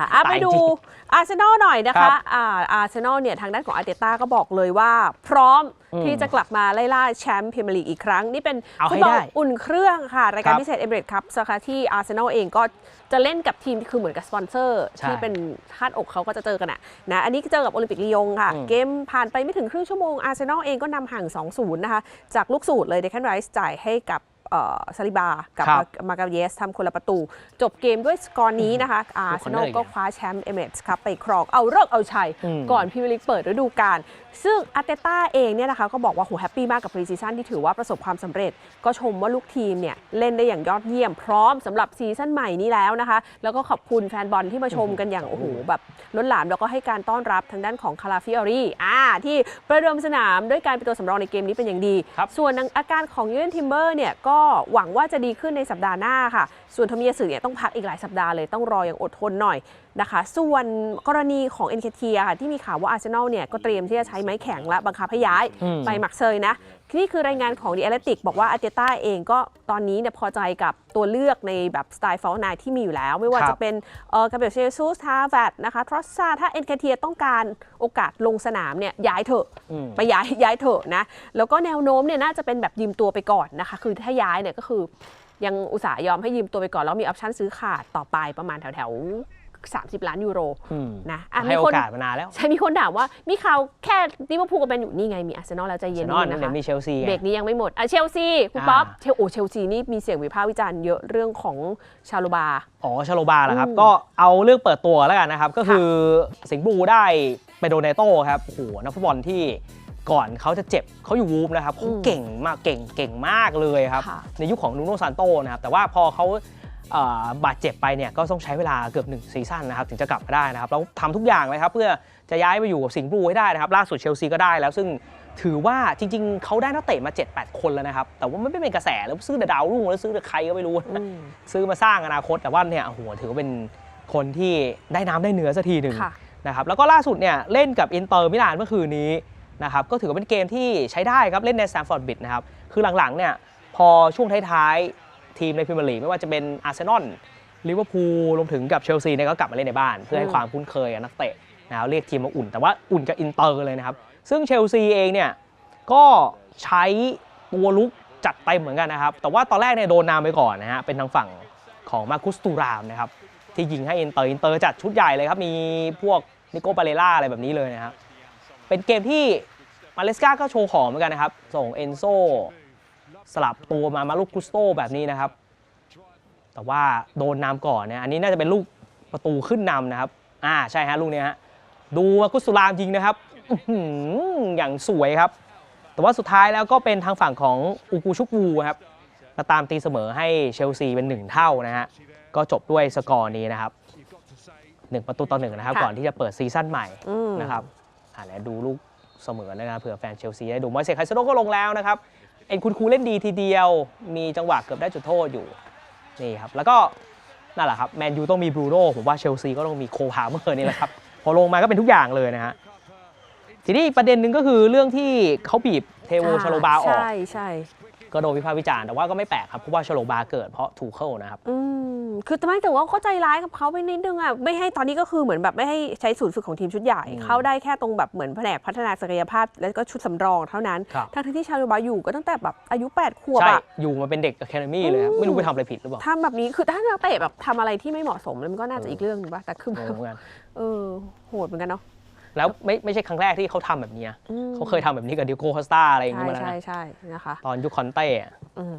อะไปดูอาร์เซนอลหน่อยนะครัคะบอ่าอาร์เซนอลเนี่ยทางด้านของอาร์เตต้าก็บอกเลยว่า พร้อมอืมที่จะกลับมาไล่ล่าแชมป์พรีเมียร์ลีกอีกครั้ง นี่เป็นเอาฟุให้ตบอลได้อุ่นเครื่องค่ะ รายการครับพิเศษเอเบรดครับสาขาที่อาร์เซนอลเองก็จะเล่นกับทีมคือเหมือนกับสปอนเซอร์ใช่ที่เป็นคาดอกเขาก็จะเจอกันอะนะอันนี้เจอกับโอลิมปิกลียงค่ะอืมเกมผ่านไปไม่ถึงครึ่งชั่วโมงอาร์เซนอลเองก็นำห่าง 2-0 นะคะ จากลูกสูตรเลยเดคันไรส์จ่ายให้กับ ซาลิบา กับครับมาการเยสทำคนละประตู จบเกมด้วยสกอร์นี้นะคะอาร์เซนอลคอนเนอร์อีกก็คว้าแชมป์เอเมร s ครับไปครองเอาเลิกษ์เอาชัย อืม ก่อนพรีเมียร์ลีกเปิดฤดูกาลซึ่งอาร์เตต้าเองเนี่ยนะคะก็บอกว่าโหแฮปปี้มากกับพรีซีซั่นที่ถือว่าประสบความสำเร็จ ก็ชมว่าลูกทีมเนี่ยเล่นได้อย่างยอดเยี่ยมพร้อมสำหรับซีซั่นใหม่นี้แล้วนะคะ แล้วก็ขอบคุณแฟนบอลที่มาชมกันอย่างโอ้โหแบบล้นหลามแล้วก็ให้การต้อนรับทางด้านของคาราฟิออรี่อ่าที่ประเดิมสนามด้วยการเป็นตัวสำรองในเกมนี้เป็นอย่างดี ครับ ส่วนอาการของยูเวนทิมเบอร์เนี่ยก็หวังว่าจะดีขึ้นในสัปดาห์หน้าค่ะ ส่วนทมิยาสึเนี่ยต้องพักอีกหลายสัปดาห์เลยต้องรออย่างอดทนหน่อย นะคะ ส่วนกรณีของ n k t ค่ะที่มีข่าวว่าอาร์เซนอลเนี่ยก็เตรียมที่จะใช้ไม้แข็งและบังคับให้ย้ายอืมไปหมักเซยนะ นี่คือรายงานของ The Athletic บอกว่าอาร์เตต้าเองก็ตอนนี้เนี่ยพอใจกับตัวเลือกในแบบสไตล์ฟอลนายที่มีอยู่แล้ว ไม่ว่าครับจะเป็นเออกาเบรียลเชซูสฮาแวดนะคะทรอสซาถ้า n k t ต้องการโอกาสลงสนามเนี่ยย้ายเถอะอืมไปย้ายย้ายเถอะนะแล้วก็แนวโน้มเนี่ยน่าจะเป็นแบบยืมตัวไปก่อนนะคะ คือถ้าย้ายเนี่ยก็คือยังอุตส่าห์ยอมให้ยืมตัวไปก่อน แล้วมีออปชั่นซื้อขาดต่อไปประมาณแถวแถวๆ 30 ล้านยูโรอืมนะอะให้มีโอคนกาสมานานแล้ว ใช่ มีคนถามว่า มีข่าวแค่ลิเวอร์พูลกับแมนอยู่นี่ไง มีอาร์เซนอลแล้วใจเชเย็นนนิอดนนึงเดี๋ยวนะคะมีเชลซีไงเบรกนี้ยังไม่หมดอะเชลซีคุณอ่าป๊อปเชลโอเชลซีนี่มีเสียงวิพากษ์วิจารณ์เยอะเรื่องของชาลูบา อ๋อ ชาโลบาเหรอครับอืมก็เอาเรื่องเปิดตัวแล้วกันนะครับ ก็คือสิงห์บูได้ไปโดนเนโต้ครับโอ้โหนักฟุตบอลที่ก่อนเขาจะเจ็บเขาอยู่วูฟนะครับเขาเก่งมากเก่งเก่งมากเลยครับค่ะในยุคของนูโนซานโตนะครับแต่ว่าพอเขาเอ่อ บาดเจ็บไปเนี่ยก็ต้องใช้เวลาเกือบ1ซีซั่นนะครับถึงจะกลับมาได้นะครับแล้วทำทุกอย่างเลยครับเพื่อจะย้ายไปอยู่กับสิงห์บลูให้ได้นะครับล่าสุดเชลซีก็ได้แล้วซึ่งถือว่าจริงๆ เขาได้นักเตะมา 7-8 คนแล้วนะครับ แต่ว่ามันไม่เป็นกระแสแล้วซื้อแต่ดาวรุ่งแล้วซื้อแต่ใครก็ไม่รู้อืมซื้อมาสร้างอนาคตแต่ว่าเนี่ยโอ้โหถือว่าเป็นคนที่ได้น้ำได้เนื้อสักทีหนึ่งค่ะนะครับแล้วก็ล่าสุดเนี่ยเล่นกับอินเตอร์มิลานเมื่อคืนนี้นะครับก็ถือว่าเป็นเกมที่ใช้ได้ครับเล่นในแซมฟอร์ดบิดนะครับคือหลังๆเนี่ยพอช่วงท้ายๆ ทีมในพรีเมียร์ลีกไม่ว่าจะเป็นอาร์เซนอลลิเวอร์พูลรวมถึงกับเชลซีเนี่ยก็กลับมาเล่นในบ้าน เพื่อให้อืมความคุ้นเคยกับนักเตะนะครับเรียกทีมมาอุ่น แต่ว่าอุ่นกับอินเตอร์เลยนะครับ ซึ่งเชลซีเองเนี่ยก็ใช้ตัวลุกจัดเต็มเหมือนกันนะครับ แต่ว่าตอนแรกเนี่ยโดนนำไปก่อนนะฮะเป็นทางฝั่งของมาคุสตูรามนะครับที่ยิงให้อินเตอร์อินเตอร์จัดชุดใหญ่เลยครับ มีพวกนิโก้ปาเลล่าอะไรแบบนี้เลยนะครับเป็นเกมที่มาเลสกาก็โชว์ของเหมือนกันนะครับ ส่งเอนโซ สลับตัวมามาลูกกุสโตแบบนี้นะครับ แต่ว่าโดนนำก่อนเนี่ยอันนี้น่าจะเป็นลูกประตูขึ้นนำนะครับ อ่าใช่ฮะลูกเนี้ยฮะ ดูมากุสตุรามยิงนะครับอื้อหืออย่างสวยครับ แต่ว่าสุดท้ายแล้วก็เป็นทางฝั่งของอูกูชุกวูครับมาตามตีเสมอให้เชลซีเป็นหนึ่งเท่านะฮะ ก็จบด้วยสกอร์นี้นะครับหนึ่งประตูต่อหนึ่งนะครับค่ะก่อนที่จะเปิดซีซั่นใหม่อืมนะครับอ่าแล้วดูลูกเสมอนะครับเผื่อแฟนเชลซีได้ดูมอยเซคไคโซโดก็ลงแล้วนะครับ เอ็นคุณครูเล่นดีทีเดียว มีจังหวะเกือบได้จุดโทษอยู่นี่ครับแล้วก็นั่นแหละครับแมนยูต้องมีบรูโน่ผมว่าเชลซีก็ต้องมีโคพาเมอร์นี่แหละครับพอลงมาก็เป็นทุกอย่างเลยนะฮะทีนี้อีกประเด็นหนึ่งก็คือเรื่องที่เขาบีบเทโวชาโลบาออกใช่ใช่ก็โดนวิพากษ์วิจารณ์แต่ว่าก็ไม่แปลกครับเพราะว่าชาโลบาเกิดเพราะถูกเข้านะครับอืม คือแต่ไม่แต่ว่าเขาใจร้ายกับเขาไปนิดนึงอะไม่ให้ตอนนี้ก็คือเหมือนแบบไม่ให้ใช้ศูนย์ฝึกของทีมชุดใหญ่อืมเข้าได้แค่ตรงแบบเหมือนแผนกพัฒนาศักยภาพ แล้วก็ชุดสำรองเท่านั้นครับ ทั้งที่ชาลูบาอยู่ก็ตั้งแต่แบบอายุ8ขวบใช่อะอยู่มาเป็นเด็กอะคาเดมี่เลยครับ ไม่รู้ไปทำอะไรผิดหรือเปล่าทำแบบนี้คือถ้านักเตะแบบทำอะไรที่ไม่เหมาะสมแล้วมันก็น่าจะเอออีอีกเรื่องหนึงป่ะแต่คือแบงบงเหมือนกันเออโหดเหมือนกันเนาะแล้วไม่ไม่ใช่ครั้งแรกที่เขาทำแบบนี้นะอืมเขาเคยทำแบบนี้กับดิโก้คอสตาอะไรอย่างใช่นี้มาแล้วใช่นะใช่นะคะตอนยุคคอนเต้อะอืม